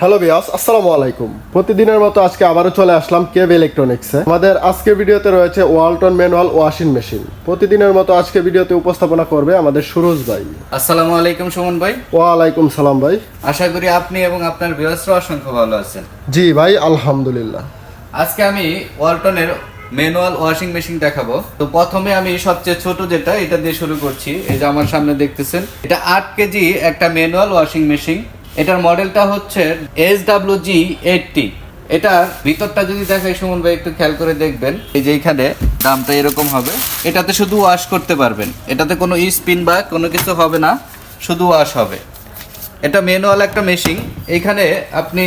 Hello বিয়াস আসসালামু আলাইকুম। প্রতিদিনের মতো আজকে আবারও চলে আসলাম কেভ ইলেকট্রনিক্সে। আমাদের আজকে ভিডিওতে রয়েছে ওয়ালটন ম্যানুয়াল ওয়াশিং মেশিন। প্রতিদিনের মতো আজকে ভিডিওতে উপস্থাপনা করবে আমাদের সুরজ ভাই। আসসালামু আলাইকুম সুমন ভাই। ওয়ালাইকুম সালাম ভাই। আশা করি আপনি এবং আপনার বৃহস্র অসংখ্য ভালো আছেন। জি ভাই আলহামদুলিল্লাহ। আজকে আমি ওয়ালটনের ম্যানুয়াল ওয়াশিং মেশিন দেখাবো। তো প্রথমে আমি সবচেয়ে ছোট যেটা এটা দিয়ে শুরু করছি। এই যে আমার সামনে দেখতেছেন এটা আট কেজি একটা ম্যানুয়াল ওয়াশিং মেশিন। এটার মডেলটা হচ্ছে এস ডাব্লিউ জি এইটটি এটার ভিতরটা যদি দেখাই, সুমন ভাই একটু খেয়াল করে দেখবেন। এই যে এখানে দামটা এরকম হবে। এটাতে শুধু ওয়াশ করতে পারবেন। এটাতে কোনো স্পিন বা কোনো কিছু হবে না। শুধু ওয়াশ হবে। এটা ম্যানুয়াল একটা মেশিন এখানে আপনি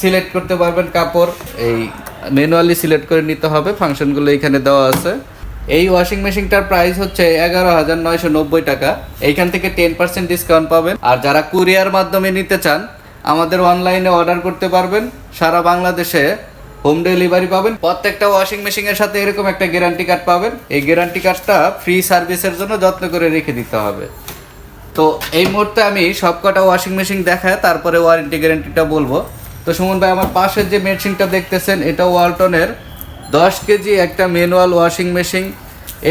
সিলেক্ট করতে পারবেন কাপড়। এই ম্যানুয়ালি সিলেক্ট করে নিতে হবে। ফাংশনগুলো এখানে দেওয়া আছে। এই ওয়াশিং মেশিনটার প্রাইস হচ্ছে এগারো হাজার নয়শো নব্বই টাকা। এইখান থেকে টেন পার্সেন্ট ডিসকাউন্ট পাবেন। আর যারা কুরিয়ার মাধ্যমে নিতে চান, আমাদের অনলাইনে অর্ডার করতে পারবেন। সারা বাংলাদেশে হোম ডেলিভারি পাবেন। প্রত্যেকটা ওয়াশিং মেশিনের সাথে এরকম একটা গ্যারান্টি কার্ড পাবেন। এই গ্যারান্টি কার্ডটা ফ্রি সার্ভিসের জন্য যত্ন করে রেখে দিতে হবে। তো এই মুহূর্তে আমি সবকটা ওয়াশিং মেশিন দেখায়, তারপরে ওয়ারেন্টি গ্যারান্টিটা বলব। তো সুমন ভাই, আমার পাশের যে মেশিনটা দেখতেছেন, এটা ওয়ালটনের দশ কেজি একটা ম্যানুয়াল ওয়াশিং মেশিন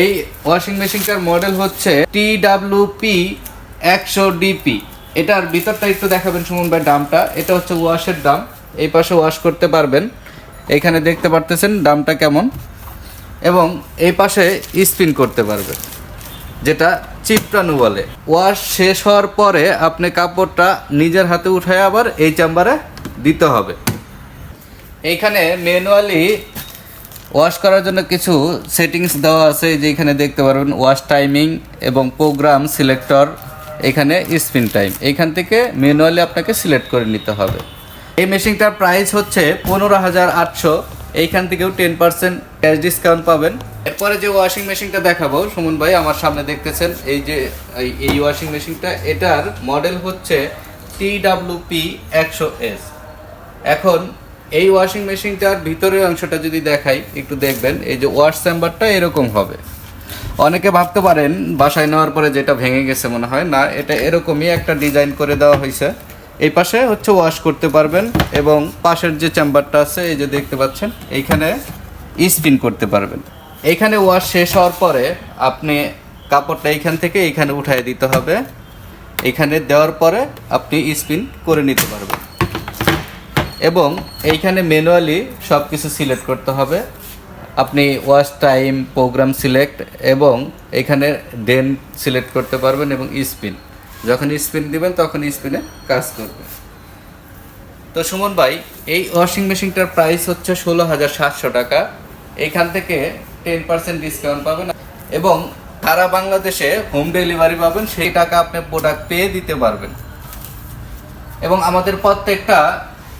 এই ওয়াশিং মেশিনটার মডেল হচ্ছে টি ডাব্লিউ পি একশো ডিপি এটার ভিতরটা একটু দেখাবেন সুমন ভাই দামটা। এটা হচ্ছে ওয়াশের দাম। এই পাশে ওয়াশ করতে পারবেন। এখানে দেখতে পারতেছেন দামটা কেমন। এবং এই পাশে স্পিন করতে পারবেন, যেটা চিপটানু বলে। ওয়াশ শেষ হওয়ার পরে আপনি কাপড়টা নিজের হাতে উঠায় আবার এই চেম্বারে দিতে হবে। এইখানে ম্যানুয়ালি ওয়াশ করার জন্য কিছু সেটিংস দেওয়া আছে যে এখানে দেখতে পারবেন ওয়াশ টাইমিং এবং প্রোগ্রাম সিলেক্টর এখানে স্পিন টাইম এখান থেকে ম্যানুয়ালি আপনাকে সিলেক্ট করে নিতে হবে। এই মেশিনটার প্রাইস হচ্ছে পনেরো হাজার আটশো, এইখান থেকেও টেন পার্সেন্ট ক্যাশ ডিসকাউন্ট পাবেন। এরপরে যে ওয়াশিং মেশিনটা দেখাবো, সুমন ভাই আমার সামনে দেখতেছেন, এই যে, এই- ওয়াশিং মেশিনটা এটার মডেল হচ্ছে টি ডাব্লিউ পি একশো এস এখন এই ওয়াশিং মেশিনটার ভিতরের অংশটা যদি দেখাই, একটু দেখবেন, এই যে ওয়াশ চেম্বারটা এরকম হবে। অনেকে ভাবতে পারেন, বাসায় নেওয়ার পরে যেটা ভেঙে গেছে মনে হয়, না, এটা এরকমই একটা ডিজাইন করে দেওয়া হয়েছে। এই পাশে হচ্ছে ওয়াশ করতে পারবেন এবং পাশের যে চেম্বারটা আছে, এই যে দেখতে পাচ্ছেন, এইখানে স্পিন করতে পারবেন। এইখানে ওয়াশ শেষ হওয়ার পরে আপনি কাপড়টা এইখান থেকে এইখানে উঠায় দিতে হবে। এখানে দেওয়ার পরে আপনি স্পিন করে নিতে পারবেন। এবং এইখানে ম্যানুয়ালি সব কিছু সিলেক্ট করতে হবে। আপনি ওয়াশ টাইম প্রোগ্রাম সিলেক্ট এবং এখানে ডেন সিলেক্ট করতে পারবেন এবং স্পিন যখন স্পিন দিবেন, তখন স্পিনে কাজ করবে। তো সুমন ভাই, এই ওয়াশিং মেশিনটার প্রাইস হচ্ছে ষোলো হাজার সাতশো টাকা। এইখান থেকে টেন পার্সেন্ট ডিসকাউন্ট পাবেন এবং সারা বাংলাদেশে হোম ডেলিভারি পাবেন, সেই টাকা আপনি প্রোডাক্ট পেয়ে দিতে পারবেন। এবং আমাদের প্রত্যেকটা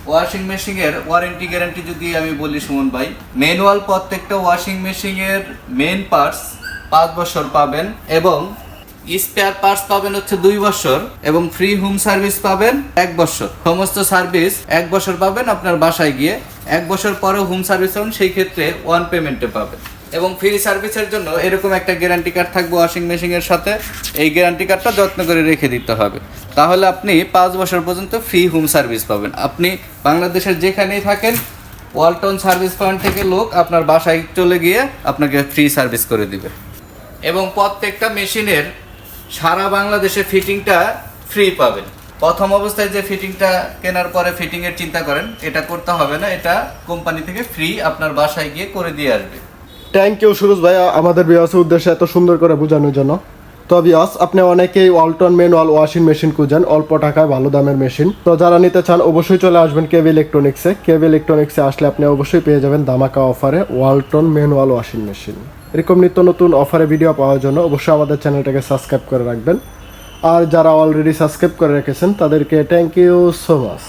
ওয়াশিং মেশিনের ওয়ারেন্টি গ্যারান্টি যদি আমি বলি সুমন ভাই, ম্যানুয়াল প্রত্যেকটা ওয়াশিং মেশিনের মেন পার্টস পাঁচ বছর পাবেন এবং স্পেয়ার পার্টস পাবেন হচ্ছে দুই বছর এবং ফ্রি হোম সার্ভিস পাবেন এক বছর। সমস্ত সার্ভিস এক বছর পাবেন আপনার বাসায় গিয়ে। এক বছর পরে হোম সার্ভিস পাবেন সেই ক্ষেত্রে ওয়ান পেমেন্টে পাবেন। এবং ফ্রি সার্ভিসের জন্য এরকম একটা গ্যারান্টি কার্ড থাকবে ওয়াশিং মেশিনের সাথে। এই গ্যারান্টি কার্ডটা যত্ন করে রেখে দিতে হবে। তাহলে আপনি পাঁচ বছর পর্যন্ত ফ্রি হোম সার্ভিস পাবেন। আপনি বাংলাদেশের যেখানেই থাকেন ওয়ালটন সার্ভিস পয়েন্ট থেকে লোক আপনার বাসায় চলে গিয়ে আপনাকে ফ্রি সার্ভিস করে দিবে। এবং প্রত্যেকটা মেশিনের সারা বাংলাদেশে ফিটিংটা ফ্রি পাবেন। প্রথম অবস্থায় যে ফিটিংটা কেনার পরে ফিটিংয়ের চিন্তা করেন, এটা করতে হবে না। এটা কোম্পানি থেকে ফ্রি আপনার বাসায় গিয়ে করে দিয়ে আসবে। থ্যাংক ইউ সুরজ ভাই আমাদের বিয়াসের উদ্দেশ্যে এত সুন্দর করে বোঝানোর জন্য। তো বিয়াস আপনি অনেকেই ওয়ালটন ম্যানুয়াল ওয়াশিং মেশিন খুঁজেন, অল্প টাকায় ভালো দামের মেশিন তো যারা নিতে চান, অবশ্যই চলে আসবেন কেবি ইলেকট্রনিক্সে কেভ ইলেকট্রনিক্সে আসলে আপনি অবশ্যই পেয়ে যাবেন দামাকা অফারে ওয়ালটন ম্যানুয়াল ওয়াশিং মেশিন এরকম নিত্য নতুন অফারে ভিডিও পাওয়ার জন্য অবশ্যই আমাদের চ্যানেলটাকে সাবস্ক্রাইব করে রাখবেন। আর যারা অলরেডি সাবস্ক্রাইব করে রেখেছেন, তাদেরকে থ্যাংক ইউ সো মাচ